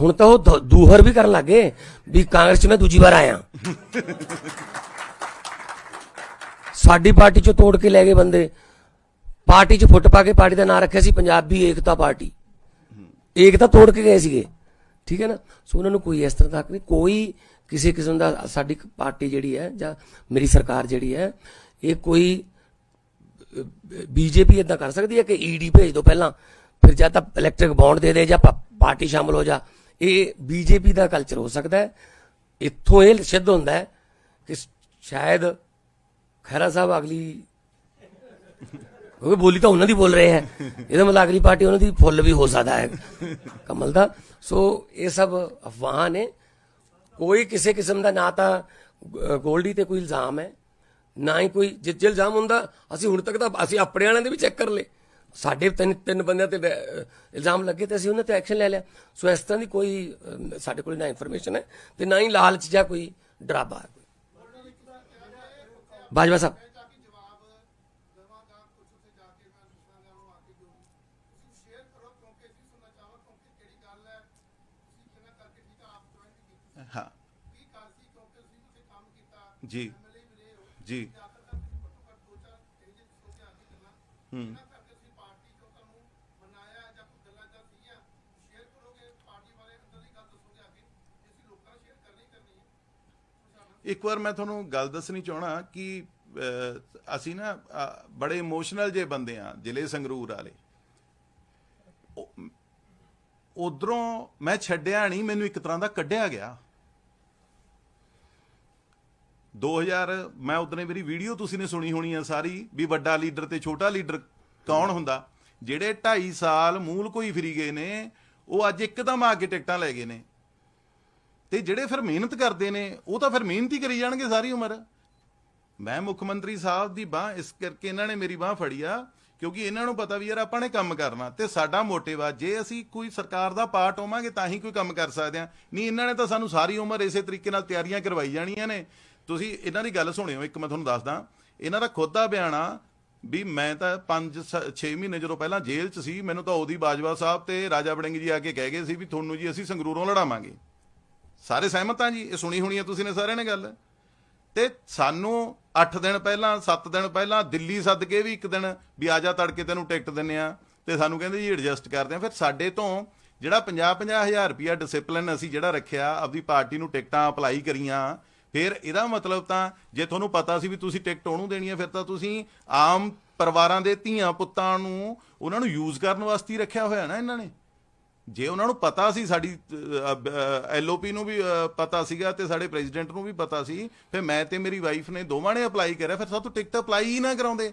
ਹੁਣ ਤਾਂ ਉਹ ਦ- ਦੂਹਰ ਵੀ ਕਰਨ ਲੱਗੇ ਵੀ ਕਾਂਗਰਸ 'ਚ ਮੈਂ ਦੂਜੀ ਵਾਰ ਆਇਆ। ਸਾਡੀ ਪਾਰਟੀ 'ਚੋਂ ਤੋੜ ਕੇ ਲੈ ਗਏ ਬੰਦੇ। ਪਾਰਟੀ 'ਚ ਫੁੱਟ ਪਾ ਕੇ ਪਾਰਟੀ ਦਾ ਨਾਂ ਰੱਖਿਆ ਸੀ ਪੰਜਾਬੀ ਏਕਤਾ ਪਾਰਟੀ। ਏਕਤਾ ਤੋੜ ਕੇ ਗਏ ਸੀਗੇ। ਠੀਕ ਹੈ ਨਾ? ਸੋ ਉਹਨਾਂ ਨੂੰ ਕੋਈ ਇਸ ਤਰ੍ਹਾਂ ਦਾ ਹੱਕ ਨਹੀਂ। ਕੋਈ ਕਿਸੇ ਕਿਸਮ ਦਾ ਸਾਡੀ ਪਾਰਟੀ ਜਿਹੜੀ ਹੈ ਜਾਂ ਮੇਰੀ ਸਰਕਾਰ ਜਿਹੜੀ ਹੈ, ਇਹ ਕੋਈ ਬੀਜੇਪੀ ਇਦਾਂ ਕਰ ਸਕਦੀ ਹੈ ਕਿ ਈਡੀ ਭੇਜ ਦਿਓ ਪਹਿਲਾਂ। ਫਿਰ ਜਾਂ ਤਾਂ ਇਲੈਕਟ੍ਰਿਕ ਬੌਂਡ ਦੇ ਦੇ ਜਾਂ ਪਾਰਟੀ ਸ਼ਾਮਲ ਹੋ ਜਾ। ਇਹ ਬੀਜੇਪੀ ਦਾ ਕਲਚਰ ਹੋ ਸਕਦਾ ਹੈ। ਇੱਥੋਂ ਇਹ ਸਿੱਧ ਹੁੰਦਾ ਹੈ ਕਿ ਸ਼ਾਇਦ ਖਹਿਰਾ ਸਾਹਿਬ ਅਗਲੀ ਕਿਉਂਕਿ ਬੋਲੀ ਤਾਂ ਉਹਨਾਂ ਦੀ ਬੋਲ ਰਹੇ ਹੈ। ਇਹਦਾ ਮਤਲਬ ਅਗਲੀ ਪਾਰਟੀ ਉਹਨਾਂ ਦੀ ਫੁੱਲ ਵੀ ਹੋ ਸਕਦਾ ਹੈ ਕਮਲ ਦਾ। ਸੋ ਇਹ ਸਭ ਅਫਵਾਹਾਂ ਨੇ। ਕੋਈ ਕਿਸੇ ਕਿਸਮ ਦਾ ਨਾ ਤਾਂ ਗੋਲਡੀ ਤੇ ਕੋਈ ਇਲਜ਼ਾਮ ਹੈ, ਨਾ ਹੀ ਕੋਈ ਜੇ ਜੇ ਇਲਜ਼ਾਮ ਹੁੰਦਾ, ਅਸੀਂ ਹੁਣ ਤੱਕ ਤਾਂ ਅਸੀਂ ਆਪਣੇ ਵਾਲਿਆਂ ਦੇ ਵੀ ਚੈੱਕ ਕਰ ਲਏ। ਸਾਡੇ ਤਿੰਨ ਤਿੰਨ ਬੰਦਿਆਂ ਤੇ ਇਲਜ਼ਾਮ ਲੱਗੇ ਤੇ ਅਸੀਂ ਉਹਨਾਂ ਤੇ ਐਕਸ਼ਨ ਲੈ ਲਿਆ। ਸੋ ਇਸ ਤਰ੍ਹਾਂ ਦੀ ਕੋਈ ਸਾਡੇ ਕੋਲ ਨਾ ਇਨਫੋਰਮੇਸ਼ਨ ਹੈ ਤੇ ਨਾ ਹੀ ਲਾਲਚ ਜਾਂ ਕੋਈ ਡਰਾਵਾ ਹੈ ਬਾਜਵਾ ਸਾਹਿਬ। ਹਾਂ। ਜੀ। ਜੀ। ਹੂੰ। ਇੱਕ ਵਾਰ ਮੈਂ ਤੁਹਾਨੂੰ ਗੱਲ ਦੱਸਣੀ ਚਾਹਣਾ ਕਿ ਅਸੀਂ ਨਾ ਬੜੇ ਇਮੋਸ਼ਨਲ ਜੇ ਬੰਦੇ ਆ ਜ਼ਿਲ੍ਹੇ ਸੰਗਰੂਰ ਵਾਲੇ। ਉਧਰੋਂ ਮੈਂ ਛੱਡਿਆ ਨਹੀਂ, ਮੈਨੂੰ ਇੱਕ ਤਰ੍ਹਾਂ ਦਾ ਕੱਢਿਆ ਗਿਆ। 2000 ਮੈਂ ਉਦਨੇ ਮੇਰੀ ਵੀਡੀਓ ਤੁਸੀਂ ਨੇ ਸੁਣੀ ਹੋਣੀ ਆ ਸਾਰੀ, ਵੀ ਵੱਡਾ ਲੀਡਰ ਤੇ ਛੋਟਾ ਲੀਡਰ ਕੌਣ ਹੁੰਦਾ। ਜਿਹੜੇ 2.5 ਸਾਲ ਮੂਲ ਕੋਈ ਫਰੀ ਗਏ ਨੇ, ਉਹ ਅੱਜ ਇੱਕਦਮ ਆ ਕੇ ਟਿਕਟਾਂ ਲੈ ਗਏ ਨੇ। ਤੇ ਜਿਹੜੇ ਫਿਰ ਮਿਹਨਤ ਕਰਦੇ ਨੇ, ਉਹ ਤਾਂ ਫਿਰ ਮਿਹਨਤ ਹੀ ਕਰੀ ਜਾਣਗੇ ਸਾਰੀ ਉਮਰ। ਮੈਂ ਮੁੱਖ ਮੰਤਰੀ ਸਾਹਿਬ ਦੀ ਬਾਹ, ਇਸ ਕਰਕੇ ਇਹਨਾਂ ਨੇ ਮੇਰੀ ਬਾਹ ਫੜੀ ਆ, ਕਿਉਂਕਿ ਇਹਨਾਂ ਨੂੰ ਪਤਾ ਵੀ ਯਾਰ ਆਪਾਂ ਨੇ ਕੰਮ ਕਰਨਾ ਤੇ ਸਾਡਾ ਮੋਟਿਵ ਆ। ਜੇ ਅਸੀਂ ਕੋਈ ਸਰਕਾਰ ਦਾ ਪਾਰਟ ਹੋਵਾਂਗੇ, ਤਾਂ ਹੀ ਕੋਈ ਕੰਮ ਕਰ ਸਕਦੇ ਆ। ਨਹੀਂ, ਇਹਨਾਂ ਨੇ ਤਾਂ ਸਾਨੂੰ ਸਾਰੀ ਉਮਰ ਇਸੇ ਤਰੀਕੇ ਨਾਲ ਤਿਆਰੀਆਂ ਕਰਵਾਈ ਜਾਣੀਆਂ ਨੇ। ਤੁਸੀਂ ਇਹਨਾਂ ਦੀ ਗੱਲ ਸੁਣਿਓ, ਇੱਕ ਮੈਂ ਤੁਹਾਨੂੰ ਦੱਸਦਾ। ਇਹਨਾਂ ਦਾ ਖੁਦ ਦਾ ਬਿਆਨ ਆ ਵੀ ਮੈਂ ਤਾਂ 5 6 ਮਹੀਨੇ ਜਦੋਂ ਪਹਿਲਾਂ ਜੇਲ੍ਹ 'ਚ ਸੀ, ਮੈਨੂੰ ਤਾਂ ਉਹਦੀ ਬਾਜਵਾ ਸਾਹਿਬ ਤੇ ਰਾਜਾ ਬੜਿੰਗ ਜੀ ਆ ਕੇ ਕਹਿ ਗਏ ਸੀ ਵੀ ਤੁਹਾਨੂੰ ਜੀ ਅਸੀਂ ਸੰਗਰੂਰੋਂ ਲੜਾਵਾਂਗੇ। ਸਾਰੇ ਸਹਿਮਤ ਆ ਜੀ, ਇਹ ਸੁਣੀ ਹੋਣੀ ਆ ਤੁਸੀਂ ਨੇ ਸਾਰਿਆਂ ਨੇ ਗੱਲ। ਤੇ ਸਾਨੂੰ 8 ਦਿਨ ਪਹਿਲਾਂ 7 ਦਿਨ ਪਹਿਲਾਂ, ਦਿੱਲੀ ਸੱਦ ਕੇ ਵੀ ਇੱਕ ਦਿਨ ਵੀ ਆ ਜਾ ਤੜਕੇ ਤੈਨੂੰ ਟਿਕਟ ਦਿੰਨੇ ਆ। ਤੇ ਸਾਨੂੰ ਕਹਿੰਦੇ ਜੀ ਐਡਜਸਟ ਕਰਦੇ ਆ। ਫਿਰ ਸਾਡੇ ਤੋਂ ਜਿਹੜਾ 50 50 ਹਜ਼ਾਰ ਰੁਪਿਆ ਡਿਸਪਲਿਨ ਅਸੀਂ ਜਿਹੜਾ ਰੱਖਿਆ, ਆਪਦੀ ਪਾਰਟੀ ਨੂੰ ਟਿਕਟਾਂ ਅਪਲਾਈ ਕਰੀਆਂ, ਫਿਰ ਇਹਦਾ ਮਤਲਬ ਤਾਂ ਜੇ ਤੁਹਾਨੂੰ ਪਤਾ ਸੀ ਵੀ ਤੁਸੀਂ ਟਿਕਟ ਉਹਨੂੰ ਦੇਣੀ ਹੈ ਫਿਰ ਤਾਂ ਤੁਸੀਂ ਆਮ ਪਰਿਵਾਰਾਂ ਦੇ ਧੀਆਂ ਪੁੱਤਾਂ ਨੂੰ, ਉਹਨਾਂ ਨੂੰ ਯੂਜ਼ ਕਰਨ ਵਾਸਤੇ ਰੱਖਿਆ ਹੋਇਆ ਨਾ ਇਹਨਾਂ ਨੇ। ਜੇ ਉਹਨਾਂ ਨੂੰ ਪਤਾ ਸੀ ਸਾਡੀ ਐਲਓਪੀ ਨੂੰ ਵੀ ਪਤਾ ਸੀਗਾ ਤੇ ਸਾਡੇ ਪ੍ਰੈਜ਼ੀਡੈਂਟ ਨੂੰ ਵੀ ਪਤਾ ਸੀ, ਫਿਰ ਮੈਂ ਤੇ ਮੇਰੀ ਵਾਈਫ ਨੇ ਦੋਵਾਂ ਨੇ ਅਪਲਾਈ ਕਰਿਆ, ਫਿਰ ਸਾਤੋਂ ਟਿਕਟ ਅਪਲਾਈ ਹੀ ਨਾ ਕਰਾਉਂਦੇ।